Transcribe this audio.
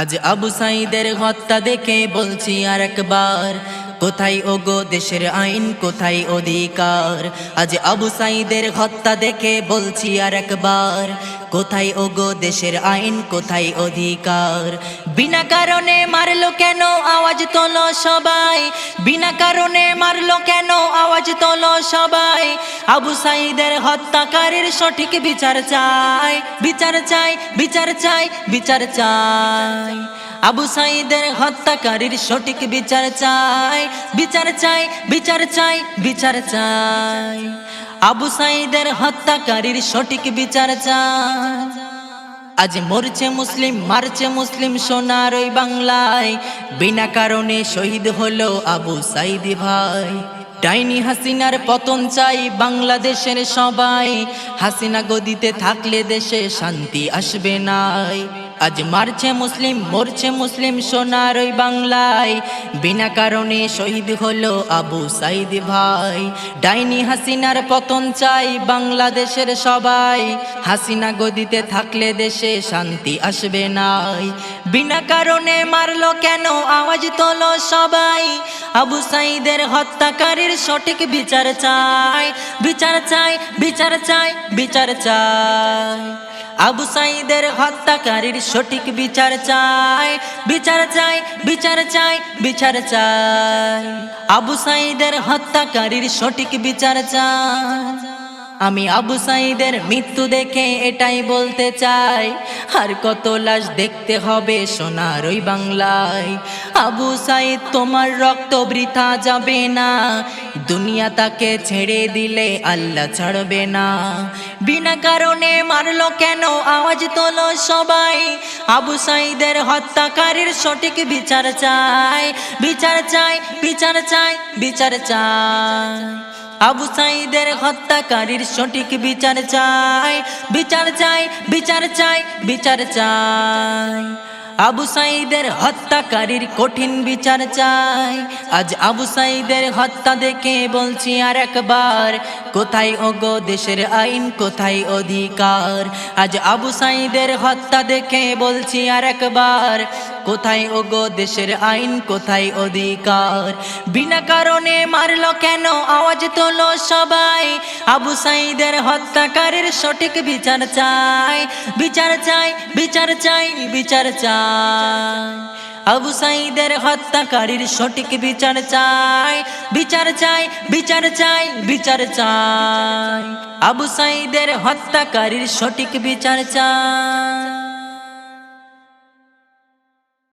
আজ আবু সাইদের হত্যা দেখে বলছি আর একবার, কোথায় ওগো দেশের আইন, কোথায় অধিকার? আজ আবু সাইদের হত্যা দেখে বলছি আর একবার, কোথায় ওগো দেশের আইন, কোথায় অধিকার? বিনা কারণে মারলো কেন আওয়াজ তোলো সবাই? বিনা কারণে মারলো কেন আওয়াজ তোলো সবাই? আবু সাইদের হত্যাকারীর সঠিক বিচার চাই বিচার চাই বিচার চাই বিচার চাই। আবু সাইদের হত্যাকারীর সঠিক বিচার চাই বিচার চাই বিচার চাই বিচার চাই। আবু সাইদের হত্যাকারীর সঠিক বিচার চাই। আজ মরছে মুসলিম, মারছে মুসলিম সোনার ওই বাংলায়। বিনা কারণে শহীদ হলো আবু সাইদি ভাই। ডাইনি হাসিনার পতন চাই বাংলাদেশের সবাই। হাসিনা গদিতে থাকলে দেশে শান্তি আসবে নাই। আজ মারছে মুসলিম মরছে মুসলিম, সোনার ওই বাংলায়। বিনা কারণে শহীদ হলো আবু সাইদ ভাই। ডাইনি হাসিনার পতন চাই বাংলাদেশের সবাই। হাসিনা গদিতে থাকলে দেশে শান্তি আসবে নাই। বিনা কারণে মারলো কেন আওয়াজ তোলো সবাই। আবু সাইদের হত্যাকারীর সঠিক বিচার চাই। বিচার চাই বিচার চাই বিচার চাই। আবু সাইদের হত্যাকারীর সঠিক বিচার চাই। বিচার চাই বিচার চাই বিচার চাই। আবু সাইদের হত্যাকারীর সঠিক বিচার চাই। আমি আবু সাইদের মৃত্যু দেখে এটাই বলতে চাই। আর কত লাশ দেখতে হবে সোনার ওই বাংলায়। আবু সাইদ, তোমার রক্ত বৃথা যাবে না। দুনিয়া তাকে ছেড়ে দিলে আল্লাহ ছাড়বে না। বিনা কারণে মারলো কেন? আওয়াজ তোলো সবাই। আবু সাইদের হত্যাকারীর সঠিক বিচার চাই বিচার চাই বিচার চাই বিচার চাই আবু সাইদের হত্যাকারীর সঠিক বিচার চাই বিচার চাই বিচার চাই বিচার চাই আবু সাইদের হত্যাকারীর কঠিন বিচার চাই। আজ আবু সাইদের হত্যা দেখে বলছি আর একবার, কোথায় ওগো দেশের আইন, কোথায় অধিকার? আজ আবু সাইদের হত্যা দেখে বলছি আর একবার কোথায় ওগো দেশের আইন, কোথায় অধিকার? বিনা কারণে মারলো কেন? আওয়াজ তোলো সবাই। আবু সাইদের হত্যাকারীর সঠিক বিচার চাই। বিচার চাই বিচার চাই বিচার চাই। আবু সাইদের হত্যাকারীর সঠিক বিচার চাই। বিচার চাই বিচার চাই বিচার চাই। আবু সাইদের হত্যাকারীর সঠিক বিচার চাই।